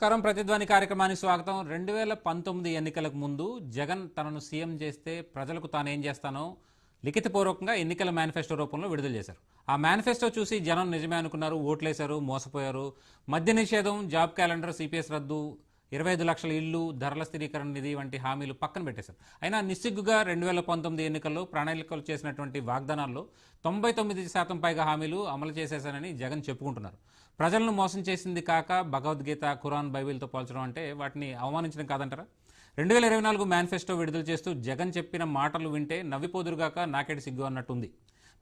నమస్కారం. ప్రతిధ్వని కార్యక్రమానికి స్వాగతం. రెండు వేల పంతొమ్మిది ఎన్నికలకు ముందు జగన్ తనను సీఎం చేస్తే ప్రజలకు తాను ఏం చేస్తానో లిఖితపూర్వకంగా ఎన్నికల మేనిఫెస్టో రూపంలో విడుదల చేశారు. ఆ మేనిఫెస్టో చూసి జనం నిజమే అనుకున్నారు ఓట్లేశారు మోసపోయారు. మద్య నిషేధం జాబ్ క్యాలెండర్ సిపిఎస్ రద్దు ఇరవై ఐదు లక్షల ఇల్లు ధరల స్థిరీకరణ నిధి వంటి హామీలు పక్కన పెట్టేశారు. అయినా నిస్సిగ్గుగా రెండు వేల పంతొమ్మిది ఎన్నికల్లో ప్రణాళికలు చేసినటువంటి వాగ్దానాల్లో తొంభై తొమ్మిది శాతం పైగా హామీలు అమలు చేసేశానని జగన్ చెప్పుకుంటున్నారు. ప్రజలను మోసం చేసింది కాక భగవద్గీత ఖురాన్ బైబిల్తో పోల్చడం అంటే వాటిని అవమానించడం కాదంటారా? రెండు వేల ఇరవై నాలుగు మేనిఫెస్టో విడుదల చేస్తూ జగన్ చెప్పిన మాటలు వింటే నవ్విపోదురుగాక నాకేటి సిగ్గు అన్నట్టుంది.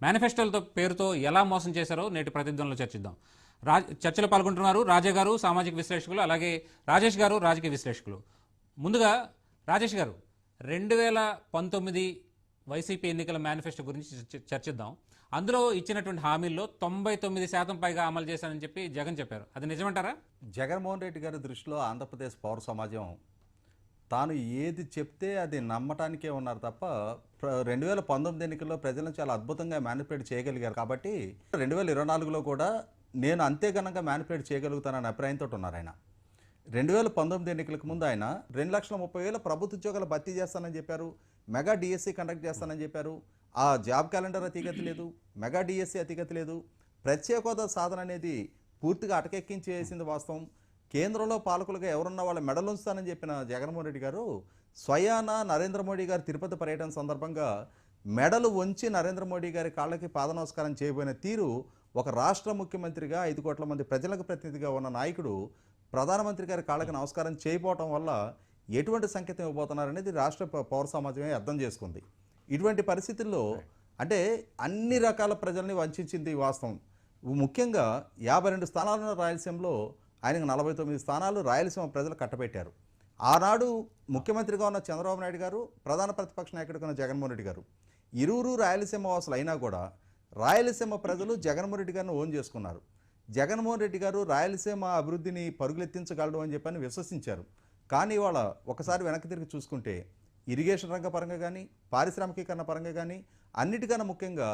మేనిఫెస్టోలతో పేరుతో ఎలా మోసం చేశారో నేటి ప్రతిధ్వనిలో చర్చిద్దాం. రా చర్చలో పాల్గొంటున్నారు రాజా గారు సామాజిక విశ్లేషకులు అలాగే రాజేష్ గారు రాజకీయ విశ్లేషకులు. ముందుగా రాజేష్ గారు రెండు వేల పంతొమ్మిది వైసీపీ ఎన్నికల మేనిఫెస్టో గురించి చర్చిద్దాం. అందులో ఇచ్చినటువంటి హామీల్లో తొంభై తొమ్మిది శాతం పైగా అమలు చేశానని చెప్పి జగన్ చెప్పారు. అది నిజమంటారా? జగన్మోహన్ రెడ్డి గారి దృష్టిలో ఆంధ్రప్రదేశ్ పౌర సమాజం తాను ఏది చెప్తే అది నమ్మటానికే ఉన్నారు తప్ప ప్ర- రెండు వేల పంతొమ్మిది ఎన్నికల్లో ప్రజలను చాలా అద్భుతంగా మ్యానిపులేట్ చేయగలిగారు. కాబట్టి రెండు వేల ఇరవై నాలుగులో కూడా నేను అంతే ఘనంగా మ్యానిపులేట్ చేయగలుగుతానని అభిప్రాయంతో ఉన్నారు ఆయన. రెండు వేల పంతొమ్మిది ఎన్నికలకు ముందు ఆయన రెండు లక్షల ముప్పై వేల ప్రభుత్వ ఉద్యోగాలు భర్తీ చేస్తానని చెప్పారు మెగా డిఎస్సి కండక్ట్ చేస్తానని చెప్పారు ఆ జాబ్ క్యాలెండర్ అతిగతి లేదు మెగా డిఎస్సి అతిగతి లేదు. ప్రత్యేక హోదా సాధన అనేది పూర్తిగా అటకెక్కించేసింది వాస్తవం. కేంద్రంలో పాలకులుగా ఎవరున్నా వాళ్ళ మెడలుంచుతానని చెప్పిన జగన్మోహన్ రెడ్డి గారు స్వయాన నరేంద్ర మోడీ గారి తిరుపతి పర్యటన సందర్భంగా మెడలు వంచి నరేంద్ర మోడీ గారి కాళ్ళకి పాద నమస్కారం చేయబోయిన తీరు ఒక రాష్ట్ర ముఖ్యమంత్రిగా ఐదు కోట్ల మంది ప్రజలకు ప్రతినిధిగా ఉన్న నాయకుడు ప్రధానమంత్రి గారి కాళ్ళకి నమస్కారం చేయకపోవటం వల్ల ఎటువంటి సంకేతం ఇవ్వబోతున్నారనేది రాష్ట్ర పౌర సమాజమే అర్థం చేసుకుంది. ఇటువంటి పరిస్థితుల్లో అంటే అన్ని రకాల ప్రజల్ని వంచింది ఈ వాస్తవం. ముఖ్యంగా యాభై రెండు స్థానాలున్న రాయలసీమలో ఆయనకు నలభై తొమ్మిది స్థానాలు రాయలసీమ ప్రజలు కట్టబెట్టారు. ఆనాడు ముఖ్యమంత్రిగా ఉన్న చంద్రబాబు నాయుడు గారు ప్రధాన ప్రతిపక్ష నాయకుడిగా ఉన్న జగన్మోహన్ రెడ్డి గారు ఇరువురు రాయలసీమ వాసులు అయినా కూడా రాయలసీమ ప్రజలు జగన్మోహన్ రెడ్డి గారిని ఓన్ చేసుకున్నారు. జగన్మోహన్ రెడ్డి గారు రాయలసీమ అభివృద్ధిని పరుగులెత్తించగలడు అని చెప్పని విశ్వసించారు. కానీ ఇవాళ ఒకసారి వెనక్కి తిరిగి చూసుకుంటే ఇరిగేషన్ రంగ పరంగా కానీ పారిశ్రామికీకరణ పరంగా కానీ అన్నిటికన్నా ముఖ్యంగా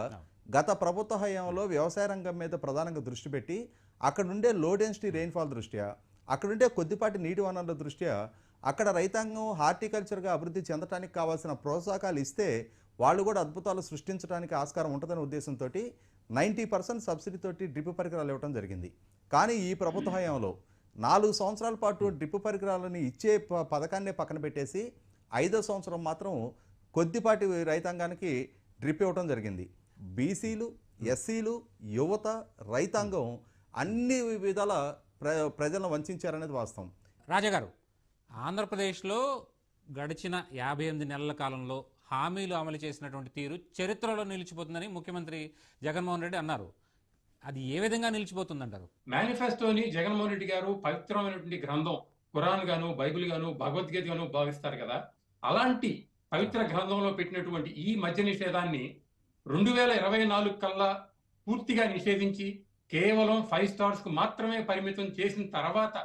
గత ప్రభుత్వ హయాంలో వ్యవసాయ రంగం మీద ప్రధానంగా దృష్టి పెట్టి అక్కడుండే లో డెన్సిటీ రెయిన్ఫాల్ దృష్ట్యా అక్కడుండే కొద్దిపాటి నీటి వనరుల దృష్ట్యా అక్కడ రైతాంగం హార్టికల్చర్గా అభివృద్ధి చెందడానికి కావాల్సిన ప్రోత్సాహకాలు ఇస్తే వాళ్ళు కూడా అద్భుతాలు సృష్టించడానికి ఆస్కారం ఉంటుందనే ఉద్దేశంతో నైంటీ పర్సెంట్ సబ్సిడీతోటి డ్రిప్ పరికరాలు ఇవ్వడం జరిగింది. కానీ ఈ ప్రభుత్వ హయాంలో నాలుగు సంవత్సరాల పాటు డ్రిప్ పరికరాలని ఇచ్చే ప- పథకాన్నే పక్కన పెట్టేసి ఐదో సంవత్సరం మాత్రం కొద్దిపాటి రైతాంగానికి డ్రిప్ ఇవ్వడం జరిగింది. బీసీలు ఎస్సీలు యువత రైతాంగం అన్ని విధాల ప్ర ప్రజలను వంచారనేది వాస్తవం. రాజా గారు ఆంధ్రప్రదేశ్లో గడిచిన యాభై ఎనిమిది నెలల కాలంలో హామీలు అమలు చేసినటువంటి తీరు చరిత్రలో నిలిచిపోతుందని ముఖ్యమంత్రి జగన్మోహన్ రెడ్డి అన్నారు. అది ఏ విధంగా నిలిచిపోతుందంటారు? మేనిఫెస్టోని జగన్మోహన్ రెడ్డి గారు పవిత్రమైనటువంటి గ్రంథం ఖురాన్ గాను బైబిల్ గాను భగవద్గీత గాను భావిస్తారు కదా. అలాంటి పవిత్ర గ్రంథంలో పెట్టినటువంటి ఈ మద్య నిషేధాన్ని రెండు వేల ఇరవై నాలుగు కల్లా పూర్తిగా నిషేధించి కేవలం ఫైవ్ స్టార్స్కు మాత్రమే పరిమితం చేసిన తర్వాత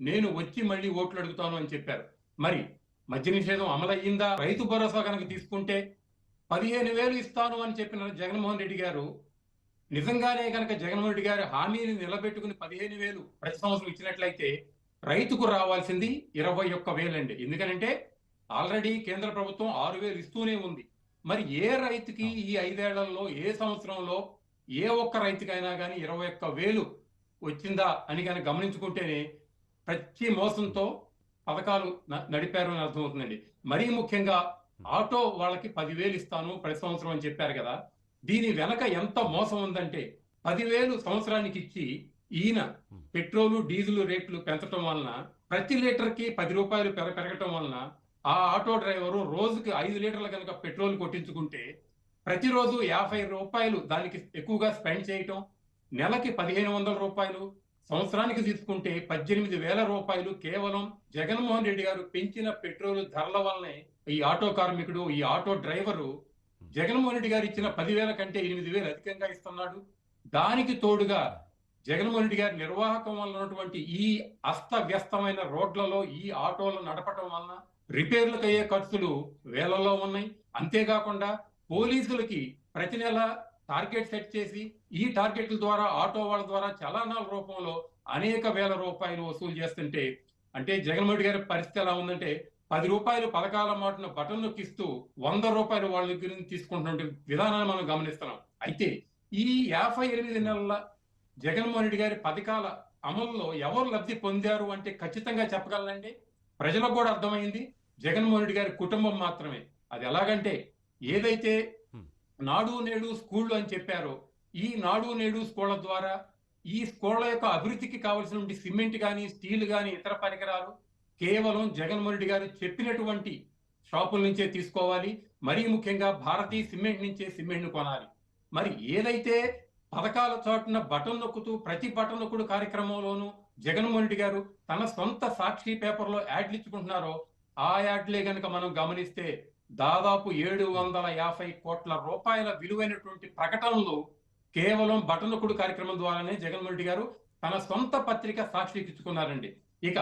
నేను వచ్చి మళ్ళీ ఓట్లు అడుగుతాను అని చెప్పారు. మరి మద్య నిషేధం అమలయ్యిందా? రైతు భరోసా కనుక తీసుకుంటే పదిహేను వేలు ఇస్తాను అని చెప్పిన జగన్మోహన్ రెడ్డి గారు నిజంగానే కనుక జగన్మోహన్ రెడ్డి గారి హామీని నిలబెట్టుకుని పదిహేను వేలు ప్రతి సంవత్సరం ఇచ్చినట్లయితే రైతుకు రావాల్సింది ఇరవై ఒక్క వేలండి. ఎందుకనంటే ఆల్రెడీ కేంద్ర ప్రభుత్వం ఆరు వేలు ఇస్తూనే ఉంది. మరి ఏ రైతుకి ఈ ఐదేళ్ళలో ఏ సంవత్సరంలో ఏ ఒక్క రైతుకైనా కానీ ఇరవై ఒక్క వేలు వచ్చిందా అని కనుక గమనించుకుంటేనే ప్రతి మోసంతో పథకాలు నడిపారు అని అర్థమవుతుందండి. మరీ ముఖ్యంగా ఆటో వాళ్ళకి పదివేలు ఇస్తాను ప్రతి సంవత్సరం అని చెప్పారు కదా. దీని వెనక ఎంత మోసం ఉందంటే పదివేలు సంవత్సరానికి ఇచ్చి ఈయన పెట్రోలు డీజిల్ రేట్లు పెంచడం వలన ప్రతి లీటర్కి పది రూపాయలు పెర పెరగటం వలన ఆ ఆటో డ్రైవరు రోజుకి ఐదు లీటర్లు కనుక పెట్రోల్ కొట్టించుకుంటే ప్రతిరోజు యాభై రూపాయలు దానికి ఎక్కువగా స్పెండ్ చేయటం నెలకి పదిహేను వందల రూపాయలు సంవత్సరానికి తీసుకుంటే పద్దెనిమిది వేల రూపాయలు కేవలం జగన్మోహన్ రెడ్డి గారు పెంచిన పెట్రోల్ ధరల వల్లనే ఈ ఆటో కార్మికుడు ఈ ఆటో డ్రైవరు జగన్మోహన్ రెడ్డి గారు ఇచ్చిన పదివేల కంటే ఎనిమిది వేలు అధికంగా ఇస్తున్నాడు. దానికి తోడుగా జగన్మోహన్ రెడ్డి గారి నిర్వాహకం వల్ల ఉన్నటువంటి ఈ అస్తవ్యస్తమైన రోడ్లలో ఈ ఆటోలు నడపటం వలన రిపేర్లకు అయ్యే ఖర్చులు వేలల్లో ఉన్నాయి. అంతేకాకుండా పోలీసులకి ప్రతి నెల టార్గెట్ సెట్ చేసి ఈ టార్గెట్ల ద్వారా ఆటో వాళ్ళ ద్వారా చలానాల రూపంలో అనేక వేల రూపాయలు వసూలు చేస్తుంటే అంటే జగన్మోహన్ గారి పరిస్థితి ఎలా ఉందంటే పది రూపాయలు పథకాల మాటను బటన్ నొక్కిస్తూ వంద రూపాయలు వాళ్ళ దగ్గర నుంచి తీసుకుంటున్న విధానాన్ని మనం గమనిస్తున్నాం. అయితే ఈ యాభై ఎనిమిది నెలల జగన్మోహన్ రెడ్డి గారి పథకాల అమలులో ఎవరు లబ్ధి పొందారు అంటే ఖచ్చితంగా చెప్పగలనండి. ప్రజలకు కూడా అర్థమైంది. జగన్మోహన్ రెడ్డి గారి కుటుంబం మాత్రమే. అది ఎలాగంటే ఏదైతే. నాడు నేడు స్కూళ్ళు అని చెప్పారో ఈ నాడు నేడు స్కూళ్ళ ద్వారా ఈ స్కూళ్ళ యొక్క అభివృద్ధికి కావాల్సిన సిమెంట్ కానీ స్టీల్ కానీ ఇతర పరికరాలు కేవలం జగన్మోహన్ రెడ్డి గారు చెప్పినటువంటి షాపుల నుంచే తీసుకోవాలి. మరీ ముఖ్యంగా భారతీయ సిమెంట్ నుంచే సిమెంట్ను కొనాలి. మరి ఏదైతే పథకాల చోటున బటన్ నొక్కుతూ ప్రతి బటన్ నొక్కుడు కార్యక్రమంలోనూ జగన్మోహన్ రెడ్డి గారు తన సొంత సాక్షి పేపర్లో యాడ్లు ఇచ్చుకుంటున్నారో ఆ యాడ్లే గనక మనం గమనిస్తే దాదాపు ఏడు వందల యాభై కోట్ల రూపాయల విలువైనటువంటి ప్రకటనలు కేవలం బటన్ నొక్కుడు కార్యక్రమం ద్వారానే జగన్మోహన్ రెడ్డి గారు తన సొంత పత్రిక సాక్షికి ఇచ్చుకున్నారండి ఇక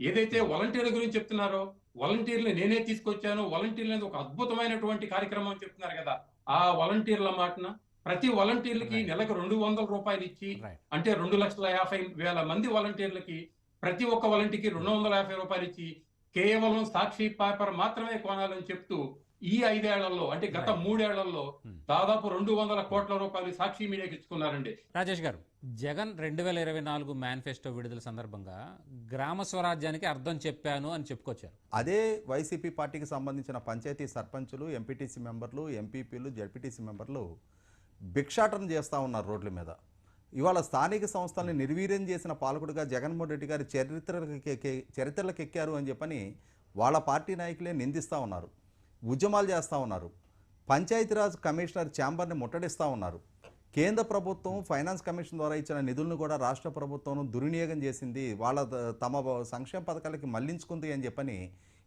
ఏదైతే వాలంటీర్ల గురించి చెప్తున్నారో వాలంటీర్లు నేనే తీసుకొచ్చాను వాలంటీర్లు అనేది ఒక అద్భుతమైనటువంటి కార్యక్రమం అని చెప్తున్నారు కదా. ఆ వాలంటీర్ల మాటన ప్రతి వాలంటీర్లకి. నెలకు రెండు వందల రూపాయలు ఇచ్చి అంటే రెండు లక్షల యాభై వేల మంది వాలంటీర్లకి ప్రతి ఒక్క వాలంటీర్కి రెండు వందల యాభై రూపాయలు ఇచ్చి కేవలం సాక్షి పేపర్ మాత్రమే కొనాలని చెప్తూ ఈ ఐదేళ్ళలో అంటే గత. మూడేళ్ళలో Hmm. దాదాపు రెండు వందల కోట్ల రూపాయలు సాక్షి మీడియాకి ఇచ్చుకున్నారండి రాజేష్ గారు జగన్ రెండు వేల ఇరవై నాలుగు మేనిఫెస్టో విడుదల సందర్భంగా గ్రామ స్వరాజ్యానికి అర్థం చెప్పాను అని చెప్పుకొచ్చారు అదే వైసీపీ పార్టీకి సంబంధించిన పంచాయతీ సర్పంచులు ఎంపీటీసీ మెంబర్లు ఎంపీపీలు జడ్పీటీసీ మెంబర్లు భిక్షాటన చేస్తూ ఉన్నారు రోడ్ల మీద ఇవాళ స్థానిక సంస్థల్ని నిర్వీర్యం చేసిన పాలకుడుగా జగన్మోహన్ రెడ్డి గారి చరిత్రలకు చరిత్రలకు ఎక్కారు అని చెప్పని వాళ్ళ పార్టీ నాయకులే నిందిస్తూ ఉన్నారు ఉద్యమాలు చేస్తూ ఉన్నారు పంచాయతీరాజ్ కమిషనర్ ఛాంబర్ని ముట్టడిస్తూ ఉన్నారు. కేంద్ర ప్రభుత్వం ఫైనాన్స్ కమిషన్ ద్వారా ఇచ్చిన నిధులను కూడా రాష్ట్ర ప్రభుత్వం దుర్వినియోగం చేసింది వాళ్ళ తమ సంక్షేమ పథకాలకి మళ్ళించుకుంది అని చెప్పని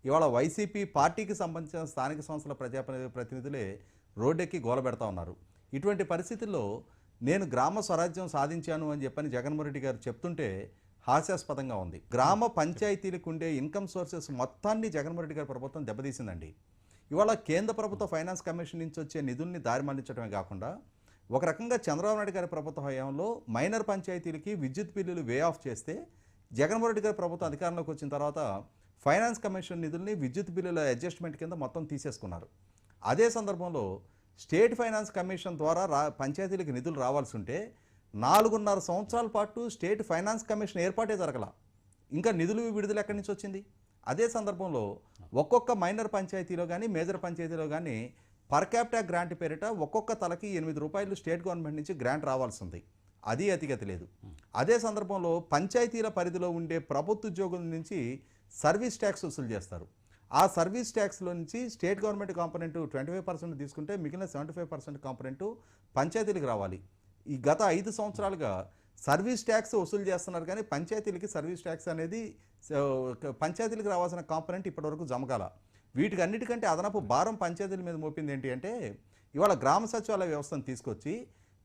ఇవాళ వైసీపీ పార్టీకి సంబంధించిన స్థానిక సంస్థల ప్రజా ప్రతినిధులే రోడ్డెక్కి గోల పెడతా ఉన్నారు. ఇటువంటి పరిస్థితుల్లో నేను గ్రామ స్వరాజ్యం సాధించాను అని చెప్పని జగన్మోహన్ రెడ్డి గారు చెప్తుంటే హాస్యాస్పదంగా ఉంది. గ్రామ పంచాయతీలకు ఉండే ఇన్కమ్ సోర్సెస్ మొత్తాన్ని జగన్మోహన్ రెడ్డి గారి ప్రభుత్వం దెబ్బతీసిందండి. ఇవాళ కేంద్ర ప్రభుత్వ ఫైనాన్స్ కమిషన్ నుంచి వచ్చే నిధుల్ని దారి మళ్ళించడమే కాకుండా ఒక రకంగా చంద్రబాబు నాయుడు గారి ప్రభుత్వ హయాంలో మైనర్ పంచాయతీలకి విద్యుత్ బిల్లులు వే ఆఫ్ చేస్తే జగన్మోహన్ రెడ్డి గారి ప్రభుత్వం అధికారంలోకి వచ్చిన తర్వాత ఫైనాన్స్ కమిషన్ నిధుల్ని విద్యుత్ బిల్లుల అడ్జస్ట్మెంట్ కింద మొత్తం తీసేసుకున్నారు. అదే సందర్భంలో స్టేట్ ఫైనాన్స్ కమిషన్ ద్వారా రా పంచాయతీలకు నిధులు రావాల్సి ఉంటే నాలుగున్నర సంవత్సరాల పాటు స్టేట్ ఫైనాన్స్ కమిషన్ ఏర్పాటే జరగల. ఇంకా నిధులు విడుదల ఎక్కడి నుంచి వచ్చింది? అదే సందర్భంలో ఒక్కొక్క మైనర్ పంచాయతీలో కానీ మేజర్ పంచాయతీలో కానీ పర్ క్యాపిటా గ్రాంట్ పేరిట ఒక్కొక్క తలకి ఎనిమిది రూపాయలు స్టేట్ గవర్నమెంట్ నుంచి గ్రాంట్ రావాల్సి ఉంది అది అతిగతి లేదు. అదే సందర్భంలో పంచాయతీల పరిధిలో ఉండే ప్రభుత్వ ఉద్యోగుల నుంచి సర్వీస్ ట్యాక్స్ వసూలు చేస్తారు. ఆ సర్వీస్ ట్యాక్స్లో నుంచి state government component twenty five percent తీసుకుంటే మిగిలిన సెవెంటీ ఫైవ్ పర్సెంట్ కాంపొనెంట్ పంచాయతీలకు రావాలి. ఈ గత ఐదు సంవత్సరాలుగా సర్వీస్ ట్యాక్స్ వసూలు చేస్తున్నారు కానీ పంచాయతీలకి సర్వీస్ ట్యాక్స్ అనేది పంచాయతీలకు రావాల్సిన కాంపొనెంట్ ఇప్పటివరకు జమకాల వీటికి అన్నిటికంటే అదనపు భారం పంచాయతీల మీద మోపింది ఏంటి అంటే ఇవాళ గ్రామ సచివాలయ వ్యవస్థను తీసుకొచ్చి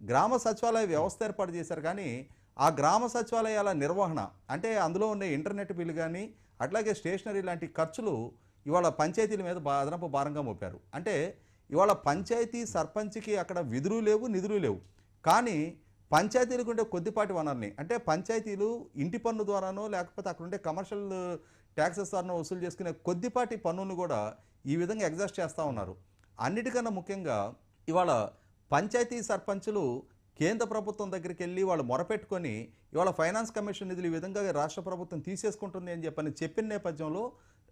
గ్రామ సచివాలయ వ్యవస్థ ఏర్పాటు చేశారు కానీ ఆ గ్రామ సచివాలయాల నిర్వహణ అంటే అందులో ఉన్న ఇంటర్నెట్ బిల్లు కానీ అట్లాగే స్టేషనరీ లాంటి ఖర్చులు ఇవాళ పంచాయతీల మీద అదనపు భారంగా మోపారు. అంటే ఇవాళ పంచాయతీ సర్పంచ్కి అక్కడ విధులు లేవు నిధులు లేవు. కానీ పంచాయతీలకు ఉండే కొద్దిపాటి వనరుని అంటే పంచాయతీలు ఇంటి పన్ను ద్వారానో లేకపోతే అక్కడ ఉండే కమర్షియల్ ట్యాక్సెస్ ద్వారానో వసూలు చేసుకునే కొద్దిపాటి పన్నును కూడా ఈ విధంగా ఎగ్జాస్ట్ చేస్తూ ఉన్నారు. అన్నిటికన్నా ముఖ్యంగా ఇవాళ పంచాయతీ సర్పంచులు కేంద్ర ప్రభుత్వం దగ్గరికి వెళ్ళి వాళ్ళు మొరపెట్టుకొని ఇవాళ ఫైనాన్స్ కమిషన్ నిధులు ఈ విధంగా రాష్ట్ర ప్రభుత్వం తీసేసుకుంటుంది అని చెప్పని చెప్పిన నేపథ్యంలో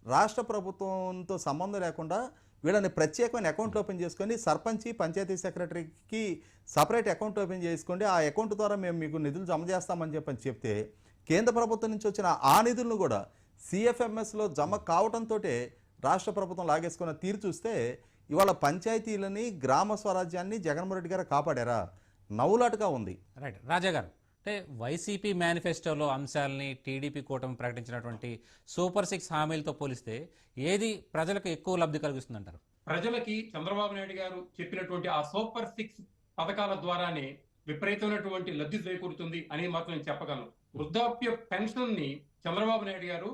రాష్ట్ర ప్రభుత్వంతో సంబంధం లేకుండా వీళ్ళని ప్రత్యేకమైన అకౌంట్ ఓపెన్ చేసుకొని సర్పంచి పంచాయతీ సెక్రటరీకి సపరేట్ అకౌంట్ ఓపెన్ చేసుకోండి. ఆ అకౌంట్ ద్వారా మేము మీకు నిధులు జమ చేస్తామని చెప్పని చెప్తే కేంద్ర ప్రభుత్వం నుంచి వచ్చిన ఆ నిధులను కూడా సిఎఫ్ఎంఎస్లో జమ కావడంతో రాష్ట్ర ప్రభుత్వం లాగేసుకున్న తీరు చూస్తే ఇవాళ పంచాయతీలని గ్రామ స్వరాజ్యాన్ని జగన్మోహన్ రెడ్డి గారు కాపాడారా? నవ్వులాటుగా ఉంది. రైట్. రాజా గారు. అంటే వైసీపీ మేనిఫెస్టోలో అంశాలని టీడీపీ కూటమి ప్రకటించినటువంటి సూపర్ సిక్స్ హామీలతో పోలిస్తే ఏది ప్రజలకు ఎక్కువ లబ్ధి కలిగిస్తుందంటారు? ప్రజలకి చంద్రబాబు నాయుడు గారు చెప్పినటువంటి ఆ సూపర్ సిక్స్ పథకాల ద్వారానే విపరీతమైనటువంటి లబ్ధి చేకూరుతుంది అని మాత్రం నేను చెప్పగలను. వృద్ధాప్య పెన్షన్ని చంద్రబాబు నాయుడు గారు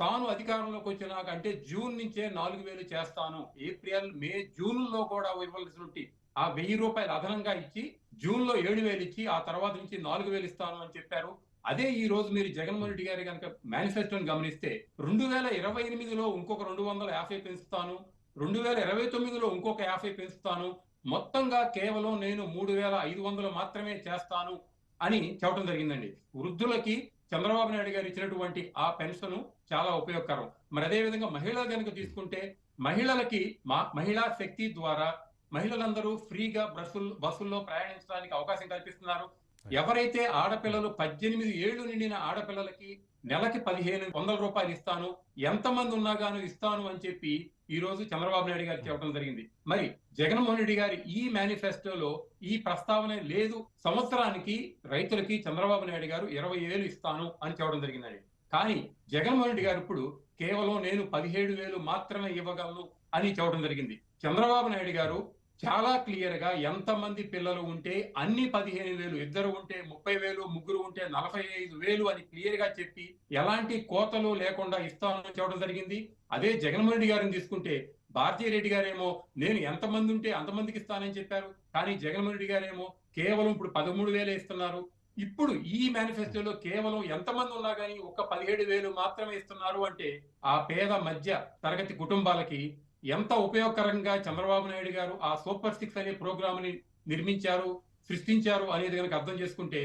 తాను అధికారంలోకి వచ్చినాక అంటే జూన్ నుంచే నాలుగు వేలు చేస్తాను. ఏప్రిల్ మే జూన్లో కూడా ఇవ్వాల్సినటువంటి ఆ వెయ్యి రూపాయలు అదనంగా ఇచ్చి జూన్లో ఏడు వేలు ఇచ్చి ఆ తర్వాత నుంచి నాలుగు వేలు ఇస్తాను అని చెప్పారు. అదే ఈ రోజు మీరు జగన్మోహన్ రెడ్డి గారి కనుక మేనిఫెస్టోని గమనిస్తే రెండు వేల ఇరవై ఎనిమిదిలో ఇంకొక రెండు వందల యాభై పెంచుతాను రెండు వేల ఇరవై తొమ్మిదిలో ఇంకొక యాభై పెంచుతాను మొత్తంగా కేవలం నేను మూడు వేల ఐదు వందలు మాత్రమే చేస్తాను అని చెప్పడం జరిగిందండి. వృద్ధులకి చంద్రబాబు నాయుడు గారు ఇచ్చినటువంటి ఆ పెన్షన్ చాలా ఉపయోగకరం. మరి అదే విధంగా మహిళలు కనుక తీసుకుంటే మహిళలకి మా మహిళా శక్తి ద్వారా మహిళలందరూ ఫ్రీగా బస్సులు బస్సుల్లో ప్రయాణించడానికి అవకాశం కల్పిస్తున్నారు. ఎవరైతే ఆడపిల్లలు పద్దెనిమిది ఏళ్ళు నిండిన ఆడపిల్లలకి నెలకి పదిహేను వందల రూపాయలు ఇస్తాను ఎంతమంది ఉన్నా గాను ఇస్తాను అని చెప్పి ఈ రోజు చంద్రబాబు నాయుడు గారు చెప్పడం జరిగింది. మరి జగన్మోహన్ రెడ్డి గారి ఈ మేనిఫెస్టోలో ఈ ప్రస్తావన లేదు. సంవత్సరానికి రైతులకి చంద్రబాబు నాయుడు గారు ఇరవై వేలు ఇస్తాను అని చెప్పడం జరిగిందండి. కానీ జగన్మోహన్ రెడ్డి గారు ఇప్పుడు కేవలం నేను పదిహేడు వేలు మాత్రమే ఇవ్వగలను అని చెప్పడం జరిగింది. చంద్రబాబు నాయుడు గారు చాలా క్లియర్గా ఎంతమంది పిల్లలు ఉంటే అన్ని పదిహేను వేలు ఇద్దరు ఉంటే ముప్పై వేలు ముగ్గురు ఉంటే నలభై ఐదు వేలు అని క్లియర్గా చెప్పి ఎలాంటి కోతలు లేకుండా ఇస్తానని చెప్పడం జరిగింది. అదే జగన్మోహన్ రెడ్డి గారిని తీసుకుంటే భారతీయ రెడ్డి గారేమో నేను ఎంతమంది ఉంటే అంతమందికి ఇస్తానని చెప్పారు. కానీ జగన్మోహన్ రెడ్డి గారేమో కేవలం ఇప్పుడు పదమూడు వేలే ఇస్తున్నారు. ఇప్పుడు ఈ మేనిఫెస్టోలో కేవలం ఎంతమంది ఉన్నా కానీ ఒక్క పదిహేడు వేలు మాత్రమే ఇస్తున్నారు అంటే ఆ పేద మధ్య తరగతి కుటుంబాలకి ఎంత ఉపయోగకరంగా చంద్రబాబు నాయుడు గారు ఆ సూపర్ సిక్స్ అనే ప్రోగ్రామ్ని నిర్మించారు సృష్టించారు అనేది కనుక అర్థం చేసుకుంటే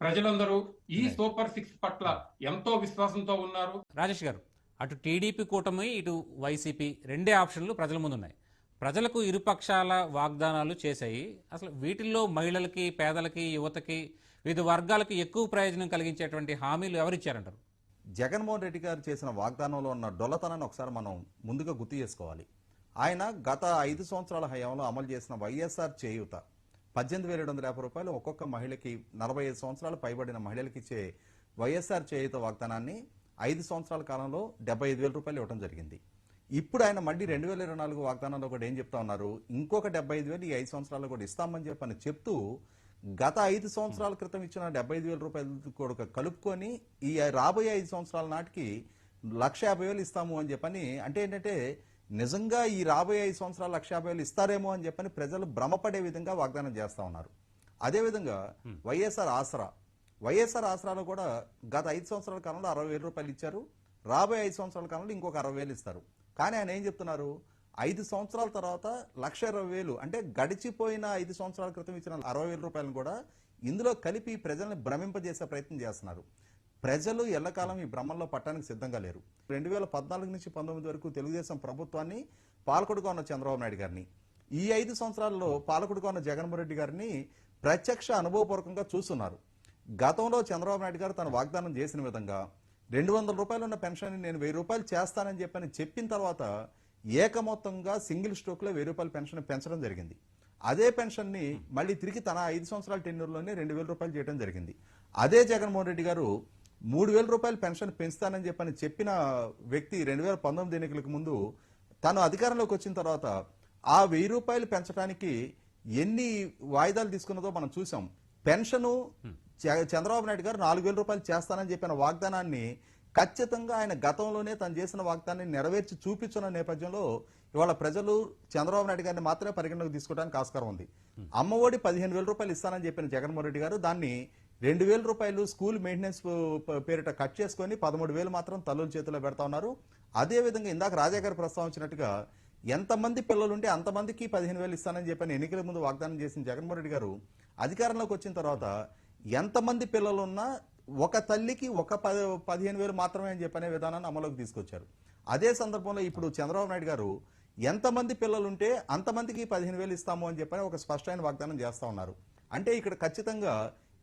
ప్రజలందరూ ఈ సూపర్ సిక్స్ పట్ల ఎంతో విశ్వాసంతో ఉన్నారు. రాజేష్ గారు అటు టీడీపీ కూటమి ఇటు వైసీపీ రెండే ఆప్షన్లు ప్రజల ముందు ఉన్నాయి ప్రజలకు ఇరుపక్షాల వాగ్దానాలు చేశాయి. అసలు వీటిల్లో మహిళలకి పేదలకి యువతకి వివిధ వర్గాలకు ఎక్కువ ప్రయోజనం కలిగించేటువంటి హామీలు ఎవరిచ్చారంటారు? జగన్మోహన్ రెడ్డి గారు చేసిన వాగ్దానంలో ఉన్న డొల్లతనాన్ని ఒకసారి మనం ముందుగా గుర్తు చేసుకోవాలి. ఆయన గత ఐదు సంవత్సరాల హయాంలో అమలు చేసిన వైఎస్ఆర్ చేయూత. పద్దెనిమిది వేల ఏడు వందల యాభై రూపాయలు ఒక్కొక్క మహిళకి నలభై ఐదు సంవత్సరాలు పైబడిన మహిళలకి ఇచ్చే వైఎస్ఆర్ చేయూత వాగ్దానాన్ని ఐదు సంవత్సరాల కాలంలో డెబ్బై ఐదు వేల రూపాయలు ఇవ్వడం జరిగింది. ఇప్పుడు ఆయన మళ్ళీ రెండు వేల ఇరవై నాలుగు వాగ్దానంలో కూడా ఏం చెప్తా ఉన్నారు? ఇంకొక డెబ్బై ఐదు వేలు ఈ ఐదు సంవత్సరాలు కూడా ఇస్తామని చెప్పని చెప్తూ గత ఐదు సంవత్సరాల క్రితం ఇచ్చిన డెబ్బై ఐదు వేల రూపాయలు కూడా కలుపుకొని ఈ రాబోయే ఐదు సంవత్సరాల నాటికి లక్ష యాభై వేలు ఇస్తాము అని చెప్పని అంటే ఏంటంటే నిజంగా ఈ రాబోయే ఐదు సంవత్సరాలు లక్ష యాభై వేలు ఇస్తారేమో అని చెప్పని ప్రజలు భ్రమపడే విధంగా వాగ్దానం చేస్తా ఉన్నారు. అదేవిధంగా వైఎస్ఆర్ ఆసరా. వైఎస్ఆర్ ఆసరాలో కూడా గత ఐదు సంవత్సరాల కాలంలో అరవై వేల రూపాయలు ఇచ్చారు. రాబోయే ఐదు సంవత్సరాల కాలంలో ఇంకొక అరవై వేలు ఇస్తారు. కానీ ఆయన ఏం చెప్తున్నారు? ఐదు సంవత్సరాల తర్వాత లక్ష ఇరవై వేలు అంటే గడిచిపోయిన ఐదు సంవత్సరాల క్రితం ఇచ్చిన అరవై వేల రూపాయలను కూడా ఇందులో కలిపి ప్రజల్ని భ్రమింపజేసే ప్రయత్నం చేస్తున్నారు. ప్రజలు ఎల్లకాలం ఈ భ్రమంలో పట్టడానికి సిద్ధంగా లేరు. రెండు వేల పద్నాలుగు నుంచి పంతొమ్మిది వరకు తెలుగుదేశం ప్రభుత్వాన్ని పాలకుడుగా ఉన్న చంద్రబాబు నాయుడు గారిని ఈ ఐదు సంవత్సరాల్లో పాలకుడుగా ఉన్న జగన్మోహన్ రెడ్డి గారిని ప్రత్యక్ష అనుభవపూర్వకంగా చూస్తున్నారు. గతంలో చంద్రబాబు నాయుడు గారు తన వాగ్దానం చేసిన విధంగా రెండు వందల రూపాయలు ఉన్న పెన్షన్ నేను వెయ్యి రూపాయలు చేస్తానని చెప్పని చెప్పిన తర్వాత ఏకమొత్తంగా సింగిల్ స్ట్రోక్లో వెయ్యి రూపాయల పెన్షన్ పెంచడం జరిగింది. అదే పెన్షన్ని మళ్ళీ తిరిగి తన ఐదు సంవత్సరాల టెన్యూర్లోనే రెండు వేల రూపాయలు చేయడం జరిగింది. అదే జగన్మోహన్ రెడ్డి గారు మూడు వేల రూపాయలు పెన్షన్ పెంచుతానని చెప్పని చెప్పిన వ్యక్తి రెండు వేల పంతొమ్మిది ఎన్నికలకు ముందు తను అధికారంలోకి వచ్చిన తర్వాత ఆ వెయ్యి రూపాయలు పెంచడానికి ఎన్ని వాయిదాలు తీసుకున్నదో మనం చూసాం పెన్షను చంద్రబాబు నాయుడు గారు నాలుగు వేల రూపాయలు చేస్తానని చెప్పిన వాగ్దానాన్ని ఖచ్చితంగా ఆయన గతంలోనే తను చేసిన వాగ్దానాన్ని నెరవేర్చి చూపించిన నేపథ్యంలో ఇవాళ ప్రజలు చంద్రబాబు నాయుడు గారిని మాత్రమే పరిగణలోకి తీసుకోవడానికి ఆస్కారం ఉంది. అమ్మఒడి పదిహేను వేల రూపాయలు ఇస్తానని చెప్పిన జగన్మోహన్ రెడ్డి గారు దాన్ని రెండు వేల రూపాయలు స్కూల్ మెయింటెనెన్స్ పేరిట కట్ చేసుకొని పదమూడు వేలు మాత్రం తల్లుల చేతిలో పెడతా ఉన్నారు. అదే విధంగా ఇందాక రాజా గారు ప్రస్తావించినట్టుగా ఎంతమంది పిల్లలు ఉంటే అంతమందికి పదిహేను వేలు ఇస్తానని చెప్పని ఎన్నికల ముందు వాగ్దానం చేసిన జగన్మోహన్ రెడ్డి గారు అధికారంలోకి వచ్చిన తర్వాత ఎంతమంది పిల్లలు ఉన్నా ఒక తల్లికి ఒక పది పదిహేను వేలు మాత్రమే అని చెప్పనే విధానాన్ని అమలులోకి తీసుకొచ్చారు. అదే సందర్భంలో ఇప్పుడు చంద్రబాబు నాయుడు గారు ఎంతమంది పిల్లలు ఉంటే అంతమందికి పదిహేను వేలు ఇస్తాము అని చెప్పని ఒక స్పష్టమైన వాగ్దానం చేస్తా ఉన్నారు. అంటే ఇక్కడ ఖచ్చితంగా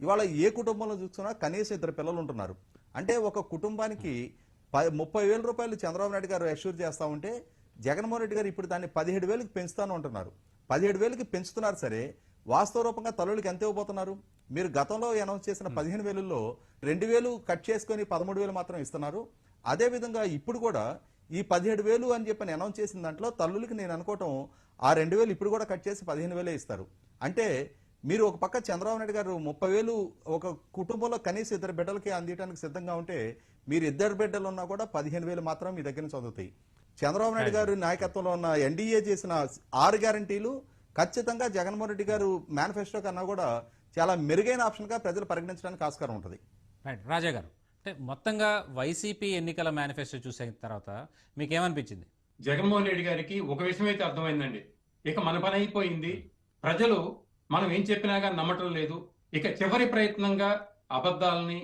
ఇవాళ ఏ కుటుంబంలో చూసుకున్నా కనీసం ఇద్దరు పిల్లలు ఉంటున్నారు. అంటే ఒక కుటుంబానికి ప- ముప్పై వేల రూపాయలు చంద్రబాబు నాయుడు గారు అష్యూర్ చేస్తా ఉంటే జగన్మోహన్ రెడ్డి గారు ఇప్పుడు దాన్ని పదిహేడు వేలకు పెంచుతాను అంటున్నారు. పదిహేడు వేలకి పెంచుతున్నారు సరే వాస్తవ రూపంగా తల్లులకి ఎంత ఇవ్వబోతున్నారు? మీరు గతంలో అనౌన్స్ చేసిన పదిహేను వేలలో రెండు వేలు కట్ చేసుకొని పదమూడు వేలు మాత్రం ఇస్తున్నారు. అదే విధంగా ఇప్పుడు కూడా ఈ పదిహేడు వేలు అని చెప్పి అనౌన్స్ చేసిన దాంట్లో తల్లులకి నేను అనుకోవటం ఆ రెండు వేలు ఇప్పుడు కూడా కట్ చేసి పదిహేను వేలే ఇస్తారు. అంటే మీరు ఒక పక్క చంద్రబాబు నాయుడు గారు ముప్పై వేలు ఒక కుటుంబంలో కనీసం ఇద్దరు బిడ్డలకి అందించడానికి సిద్ధంగా ఉంటే మీరు ఇద్దరు బిడ్డలు ఉన్నా కూడా పదిహేను వేలు మాత్రం మీ దగ్గర నుంచి అందుతాయి. చంద్రబాబు నాయుడు గారు నాయకత్వంలో ఉన్న ఎన్డీఏ చేసిన ఆరు గ్యారంటీలు ఖచ్చితంగా జగన్మోహన్ రెడ్డి గారు మేనిఫెస్టో కన్నా కూడా చాలా మెరుగైన ఆప్షన్గా ప్రజలు పరిగణించడానికి ఆస్కారం ఉంటుంది. రైట్ రాజా గారు అంటే మొత్తంగా వైసీపీ ఎన్నికల మేనిఫెస్టో చూసిన తర్వాత మీకు ఏమనిపించింది జగన్మోహన్ రెడ్డి గారికి ఒక విషయం అయితే అర్థమైందండి. ఇక మన పని అయిపోయింది. ప్రజలు మనం ఏం చెప్పినా కానీ నమ్మటం లేదు. ఇక చివరి ప్రయత్నంగా అబద్ధాలని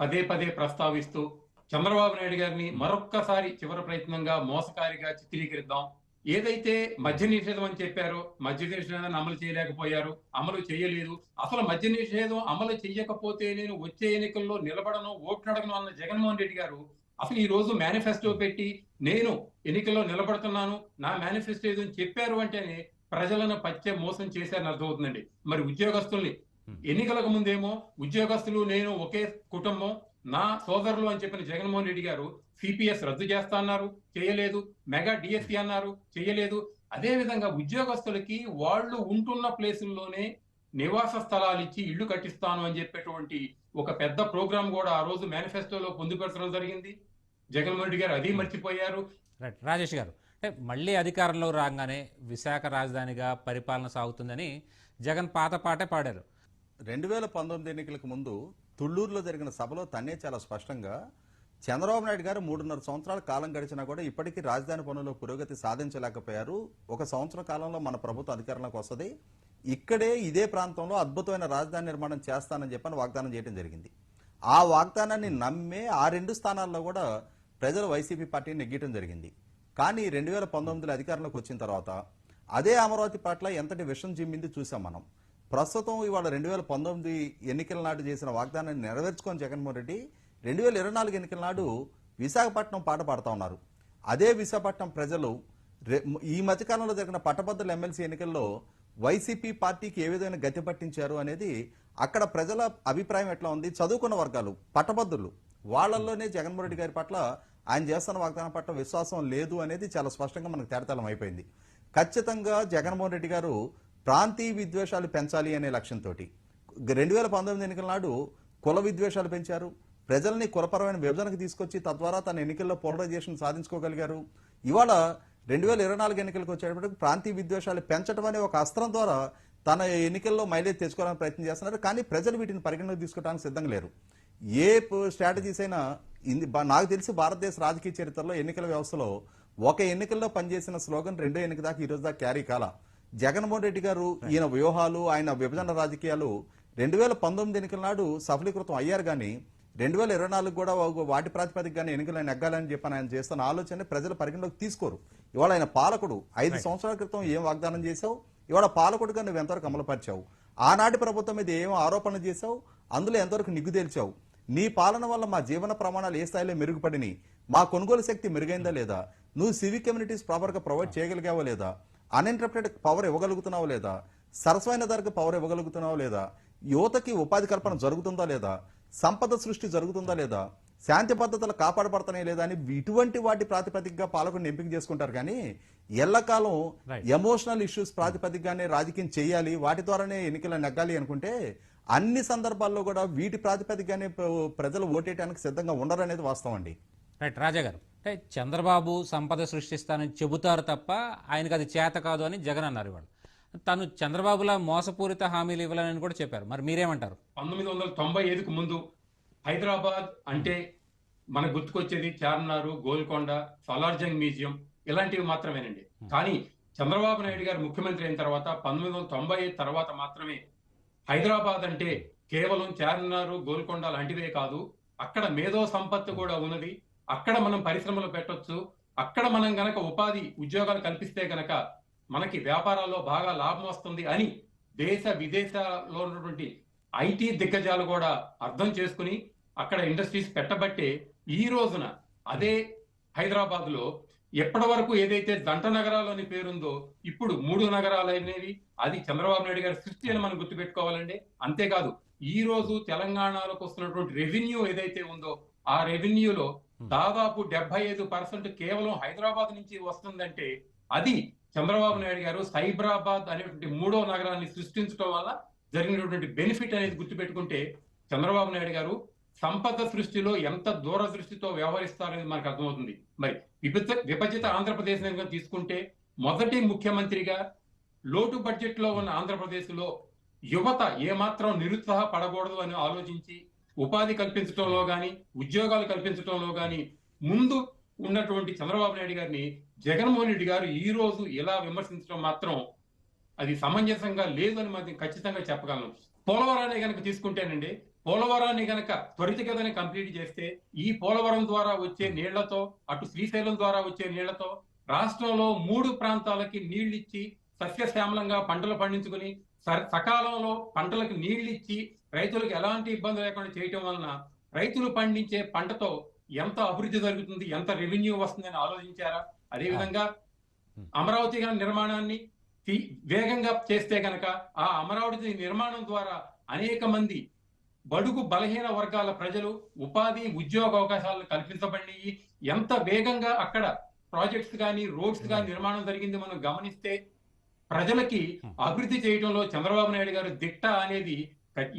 పదే పదే ప్రస్తావిస్తూ చంద్రబాబు నాయుడు గారిని మరొక్కసారి చివరి ప్రయత్నంగా మోసకారిగా చిత్రీకరిద్దాం. ఏదైతే మద్య నిషేధం అని చెప్పారో మద్య నిషేధాన్ని అమలు చేయలేకపోయారు అమలు చేయలేదు. అసలు మద్య నిషేధం అమలు చేయకపోతే నేను వచ్చే ఎన్నికల్లో నిలబడను ఓట్లు అన్న జగన్మోహన్ రెడ్డి గారు అసలు ఈ రోజు మేనిఫెస్టో పెట్టి నేను ఎన్నికల్లో నిలబడుతున్నాను నా మేనిఫెస్టో ఏదో చెప్పారు అంటేనే ప్రజలను పచ్చే మోసం చేశారని అర్థమవుతుందండి. మరి ఉద్యోగస్తుల్ని ఎన్నికలకు ముందేమో ఉద్యోగస్తులు నేను ఒకే కుటుంబం నా సోదరులు అని చెప్పిన జగన్మోహన్ రెడ్డి గారు సిపిఎస్ రద్దు చేస్తా అన్నారు చేయలేదు. మెగా డిఎస్సి అన్నారు చేయలేదు. అదే విధంగా ఉద్యోగస్తులకి వాళ్ళు ఉంటున్న ప్లేసుల్లోనే నివాస స్థలాలు ఇచ్చి ఇల్లు కట్టిస్తాను అని చెప్పేటువంటి ఒక పెద్ద ప్రోగ్రాం కూడా ఆ రోజు మేనిఫెస్టోలో పొందుపరచడం జరిగింది. జగన్మోహన్ రెడ్డి గారు అది మర్చిపోయారు. రాజేష్ గారు అంటే మళ్ళీ అధికారంలో రాగానే విశాఖ రాజధానిగా పరిపాలన సాగుతుందని జగన్ పాత పాటే పాడారు. రెండు వేల పంతొమ్మిది ఎన్నికలకు ముందు తుళ్ళూరులో జరిగిన సభలో తన్నే చాలా స్పష్టంగా చంద్రబాబు నాయుడు గారు మూడున్నర సంవత్సరాల కాలం గడిచినా కూడా ఇప్పటికీ రాజధాని పనుల్లో పురోగతి సాధించలేకపోయారు. ఒక సంవత్సర కాలంలో మన ప్రభుత్వం అధికారంలోకి వస్తుంది. ఇక్కడే ఇదే ప్రాంతంలో అద్భుతమైన రాజధాని నిర్మాణం చేస్తానని చెప్పని వాగ్దానం చేయడం జరిగింది. ఆ వాగ్దానాన్ని నమ్మే ఆ రెండు స్థానాల్లో కూడా ప్రజలు వైసీపీ పార్టీని నెగ్గటం జరిగింది. కానీ రెండు వేల పంతొమ్మిదిలో అధికారంలోకి వచ్చిన తర్వాత అదే అమరావతి పట్ల ఎంతటి విషం జిమ్మింది చూసాం మనం. ప్రస్తుతం ఇవాళ రెండు వేల పంతొమ్మిది ఎన్నికల నాడు చేసిన వాగ్దానాన్ని నెరవేర్చుకొని జగన్మోహన్ రెడ్డి రెండు వేల ఇరవై నాలుగు ఎన్నికల నాడు విశాఖపట్నం పాట పాడుతా ఉన్నారు. అదే విశాఖపట్నం ప్రజలు రె- ఈ మధ్యకాలంలో జరిగిన పట్టభద్రుల ఎమ్మెల్సీ ఎన్నికల్లో వైసీపీ పార్టీకి ఏ విధమైన గతి పట్టించారు అనేది అక్కడ ప్రజల అభిప్రాయం ఎట్లా ఉంది? చదువుకున్న వర్గాలు పట్టభద్రులు వాళ్ళల్లోనే జగన్మోహన్ రెడ్డి గారి పట్ల ఆయన చేస్తున్న వాగ్దానం పట్ల విశ్వాసం లేదు అనేది చాలా స్పష్టంగా మనకు తేడతలం అయిపోయింది. ఖచ్చితంగా జగన్మోహన్ రెడ్డి గారు ప్రాంతీయ విద్వేషాలు పెంచాలి అనే లక్ష్యంతో రెండు వేల పంతొమ్మిది ఎన్నికల నాడు కుల విద్వేషాలు పెంచారు. ప్రజల్ని కులపరమైన విభజనకు తీసుకొచ్చి తద్వారా తన ఎన్నికల్లో పోలరైజేషన్ సాధించుకోగలిగారు. ఇవాళ రెండు వేల ఇరవై నాలుగు ఎన్నికలకు వచ్చేటప్పటికి ప్రాంతీయ విద్వేషాలు పెంచడం అనే ఒక అస్త్రం ద్వారా తన ఎన్నికల్లో మైలేజ్ తెచ్చుకోవడానికి ప్రయత్నం చేస్తున్నారు. కానీ ప్రజలు వీటిని పరిగణలోకి తీసుకోవడానికి సిద్ధంగా లేరు. ఏ స్ట్రాటజీస్ అయినా నాకు తెలిసి భారతదేశ రాజకీయ చరిత్రలో ఎన్నికల వ్యవస్థలో ఒక ఎన్నికల్లో పనిచేసిన స్లోగన్ రెండో ఎన్నిక దాకా ఈ రోజు దాకా క్యారీ కాల. జగన్మోహన్ రెడ్డి గారు ఈయన వ్యూహాలు ఆయన విభజన రాజకీయాలు రెండు వేల పంతొమ్మిది ఎన్నికల నాడు సఫలీకృతం అయ్యారు కానీ రెండు వేల ఇరవై నాలుగు కూడా వాటి ప్రాతిపదిక కానీ ఎన్నికలు నెగ్గాలని చెప్పని ఆయన చేస్తున్న ఆలోచన ప్రజలు పరిగణలోకి తీసుకోరు. ఇవాళ ఆయన పాలకుడు. ఐదు సంవత్సరాల క్రితం ఏం వాగ్దానం చేశావు? ఇవాళ పాలకుడుగా నువ్వు ఎంతవరకు అమలుపరిచావు ఆనాటి ప్రభుత్వం మీద ఏం ఆరోపణలు చేశావు? అందులో ఎంతవరకు నిగ్గు తేల్చావు? నీ పాలన వల్ల మా జీవన ప్రమాణాలు ఏ స్థాయిలో మెరుగుపడినాయి? మా కొనుగోలు శక్తి మెరుగైందా లేదా? నువ్వు సివిక్ కమ్యూనిటీస్ ప్రాపర్గా ప్రొవైడ్ చేయగలిగావా లేదా? అన్ఇంటరప్టెడ్ పవర్ ఇవ్వగలుగుతున్నావా లేదా? సరసమైన ధరకు పవర్ ఇవ్వగలుగుతున్నావా లేదా? యువతకి ఉపాధి కల్పన జరుగుతుందా లేదా? సంపద సృష్టి జరుగుతుందా లేదా? శాంతి పద్ధతులు కాపాడబడుతున్నాయి లేదా అని ఇటువంటి వాటి ప్రాతిపదికగా పాలకుడిని ఎంపిక చేసుకుంటారు. కానీ ఎల్లకాలం. ఎమోషనల్ ఇష్యూస్ ప్రాతిపదికగానే రాజకీయం చేయాలి. వాటి ద్వారానే ఎన్నికలు నెగ్గాలి అనుకుంటే అన్ని సందర్భాల్లో కూడా వీటి ప్రాతిపదికగానే ప్ర- ప్రజలు ఓటేయడానికి సిద్ధంగా ఉండరు అనేది వాస్తవం అండి. రైట్ రాజా గారు అంటే చంద్రబాబు సంపద సృష్టిస్తానని చెబుతారు తప్ప ఆయనకు అది చేత కాదు అని జగన్ అన్నారు ఇవాళ. తను చంద్రబాబులా మోసపూరిత హామీలు ఇవ్వాలని కూడా చెప్పారు. మరి మీరేమంటారు? పంతొమ్మిది వందల తొంభై ఐదుకు ముందు హైదరాబాద్ అంటే మనకు గుర్తుకొచ్చేది చార్మినారు గోల్కొండ సలార్జంగ్ మ్యూజియం ఇలాంటివి మాత్రమేనండి. కానీ చంద్రబాబు నాయుడు గారు ముఖ్యమంత్రి అయిన తర్వాత పంతొమ్మిది వందల తొంభై తర్వాత మాత్రమే హైదరాబాద్ అంటే కేవలం చార్మినార్ గోల్కొండ లాంటివే కాదు. అక్కడ మేధో సంపత్తి కూడా ఉన్నది. అక్కడ మనం పరిశ్రమలు పెట్టొచ్చు. అక్కడ మనం గనక ఉపాధి ఉద్యోగాలు కల్పిస్తే గనక మనకి వ్యాపారాల్లో బాగా లాభం వస్తుంది అని దేశ విదేశాల్లో ఉన్నటువంటి ఐటీ దిగ్గజాలు కూడా అర్థం చేసుకుని అక్కడ ఇండస్ట్రీస్ పెట్టబట్టే ఈ రోజున అదే హైదరాబాద్లో ఎప్పటి వరకు ఏదైతే దంట నగరాలు అని పేరుందో ఇప్పుడు మూడు నగరాలు అనేవి అది చంద్రబాబు నాయుడు గారి సృష్టి అని మనం గుర్తుపెట్టుకోవాలండి. అంతేకాదు ఈ రోజు తెలంగాణలోకి వస్తున్నటువంటి రెవెన్యూ ఏదైతే ఉందో ఆ రెవెన్యూలో దాదాపు డెబ్బై ఐదు పర్సెంట్ కేవలం హైదరాబాద్ నుంచి వస్తుందంటే అది చంద్రబాబు నాయుడు గారు సైబరాబాద్ అనేటువంటి మూడో నగరాన్ని సృష్టించడం వల్ల జరిగినటువంటి బెనిఫిట్ అనేది గుర్తుపెట్టుకుంటే చంద్రబాబు నాయుడు గారు సంపద సృష్టిలో ఎంత దూరదృష్టితో వ్యవహరిస్తారనేది మనకు అర్థమవుతుంది. మరి విభజ విభజిత ఆంధ్రప్రదేశ్ కనుక తీసుకుంటే మొదటి ముఖ్యమంత్రిగా లోటు బడ్జెట్లో ఉన్న ఆంధ్రప్రదేశ్లో యువత ఏమాత్రం నిరుత్సాహపడకూడదు అని ఆలోచించి ఉపాధి కల్పించడంలో కానీ ఉద్యోగాలు కల్పించడంలో కానీ ముందు ఉన్నటువంటి చంద్రబాబు నాయుడు గారిని జగన్మోహన్ రెడ్డి గారు ఈ రోజు ఇలా విమర్శించడం మాత్రం అది సమంజసంగా లేదు అని మాత్రం ఖచ్చితంగా చెప్పగలను. పోలవరాన్ని కనుక తీసుకుంటేనండి పోలవరాన్ని గనక త్వరితగతిన కంప్లీట్ చేస్తే ఈ పోలవరం ద్వారా వచ్చే నీళ్ళతో అటు శ్రీశైలం ద్వారా వచ్చే నీళ్ళతో రాష్ట్రంలో మూడు ప్రాంతాలకి నీళ్ళిచ్చి సస్యశ్యామలంగా పంటలు పండించుకుని సకాలంలో పంటలకు నీళ్ళిచ్చి రైతులకు ఎలాంటి ఇబ్బంది లేకుండా చేయటం వలన రైతులు పండించే పంటతో ఎంత అభివృద్ధి జరుగుతుంది ఎంత రెవెన్యూ వస్తుందని ఆలోచించారా? అదేవిధంగా అమరావతి నిర్మాణాన్ని వేగంగా చేస్తే గనక ఆ అమరావతి నిర్మాణం ద్వారా అనేక మంది బడుగు బలహీన వర్గాల ప్రజలు ఉపాధి ఉద్యోగ అవకాశాలను కల్పించబడినాయి. ఎంత వేగంగా అక్కడ ప్రాజెక్ట్స్ కానీ రోడ్స్ కానీ నిర్మాణం జరిగింది మనం గమనిస్తే ప్రజలకి అభివృద్ధి చేయడంలో చంద్రబాబు నాయుడు గారు దిట్ట అనేది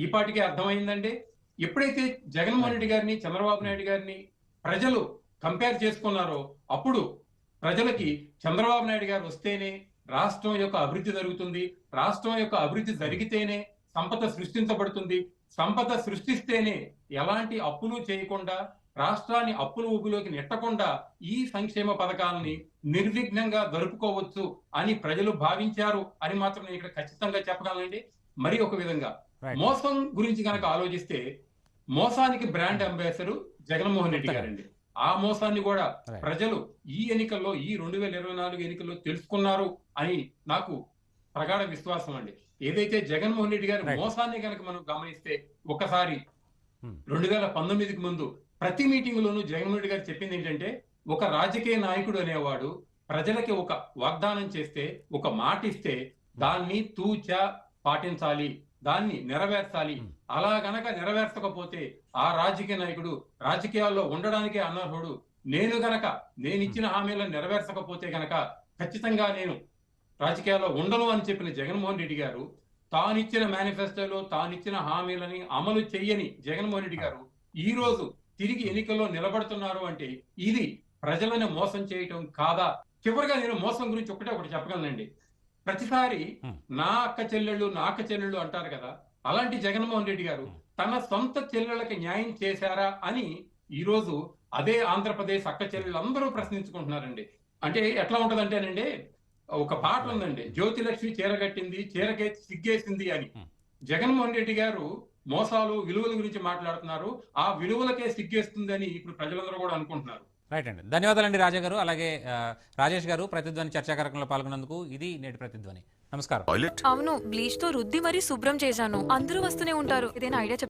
ఈపాటికే అర్థమైందండి. ఎప్పుడైతే జగన్మోహన్ రెడ్డి గారిని చంద్రబాబు నాయుడు గారిని ప్రజలు కంపేర్ చేసుకున్నారో అప్పుడు ప్రజలకి చంద్రబాబు నాయుడు గారు వస్తేనే రాష్ట్రం యొక్క అభివృద్ధి జరుగుతుంది. రాష్ట్రం యొక్క అభివృద్ధి జరిగితేనే సంపద సృష్టించబడుతుంది. సంపద సృష్టిస్తేనే ఎలాంటి అప్పులు చేయకుండా రాష్ట్రాన్ని అప్పుల ఊబిలోకి నెట్టకుండా ఈ సంక్షేమ పథకాలని నిర్విఘ్నంగా జరుపుకోవచ్చు అని ప్రజలు భావించారు అని మాత్రం నేను ఇక్కడ ఖచ్చితంగా చెప్పగలనండి మరి ఒక విధంగా. మోసం గురించి కనుక ఆలోచిస్తే మోసానికి బ్రాండ్ అంబాసిడర్ జగన్మోహన్ రెడ్డి గారండి ఆ మోసాన్ని కూడా. ప్రజలు ఈ ఎన్నికల్లో ఈ రెండు వేల ఇరవై నాలుగు ఎన్నికల్లో తెలుసుకున్నారు అని నాకు ప్రగాఢ విశ్వాసం అండి ఏదైతే జగన్మోహన్ రెడ్డి గారి. మోసాన్ని కనుక మనం గమనిస్తే ఒకసారి Hmm. రెండు వేల పంతొమ్మిదికి ముందు ప్రతి మీటింగ్ లోనూ జగన్మోహన్ రెడ్డి గారు చెప్పింది ఏంటంటే ఒక రాజకీయ నాయకుడు అనేవాడు ప్రజలకి ఒక వాగ్దానం చేస్తే ఒక మాట ఇస్తే దాన్ని తూచా పాటించాలి దాన్ని నెరవేర్చాలి Hmm. అలా గనక నెరవేర్చకపోతే ఆ రాజకీయ నాయకుడు రాజకీయాల్లో ఉండడానికే అనర్హుడు నేను గనక నేను ఇచ్చిన హామీలను నెరవేర్చకపోతే గనక ఖచ్చితంగా నేను రాజకీయాల్లో ఉండను అని చెప్పిన జగన్మోహన్ రెడ్డి గారు తానిచ్చిన మేనిఫెస్టోలో తానిచ్చిన హామీలని అమలు చెయ్యని జగన్మోహన్ రెడ్డి గారు ఈ రోజు తిరిగి ఎన్నికల్లో నిలబడుతున్నారు అంటే ఇది ప్రజలను మోసం చేయటం కాదా చివరిగా నేను మోసం గురించి ఒకటే ఒకటి చెప్పగలనండి ప్రతిసారి. నా అక్క చెల్లెళ్ళు నా అక్క చెల్లెళ్ళు అంటారు కదా అలాంటి జగన్మోహన్ రెడ్డి గారు. తన సొంత చెల్లెళ్ళకి న్యాయం చేశారా అని ఈ రోజు అదే ఆంధ్రప్రదేశ్ అక్క చెల్లెళ్ళు అందరూ ప్రశ్నించుకుంటున్నారండి అంటే ఎట్లా ఉంటదంటేనండి ఒక పాట ఉందండి జ్యోతిలక్ష్మి చీరగట్టింది చీరకే సిగ్గేసింది అని. జగన్మోహన్ రెడ్డి గారు మోసాలు విలువల గురించి మాట్లాడుతున్నారు. ఆ విలువలకే సిగ్గేస్తుందని ఇప్పుడు ప్రజలందరూ కూడా అనుకుంటున్నారు. రైట్ అండి. ధన్యవాదాలండి రాజా గారు. అలాగే రాజేష్ గారు ప్రతిధ్వని చర్చా కార్యక్రమంలో పాల్గొన్నందుకు ఇది నేటి ప్రతిధ్వని. నమస్కారం. టాయిలెట్ అవును బ్లీచ్తో రుద్ది మరీ శుభ్రం చేశాను. అందరూ వస్తూనే ఉంటారు. ఇదేనా ఐడియా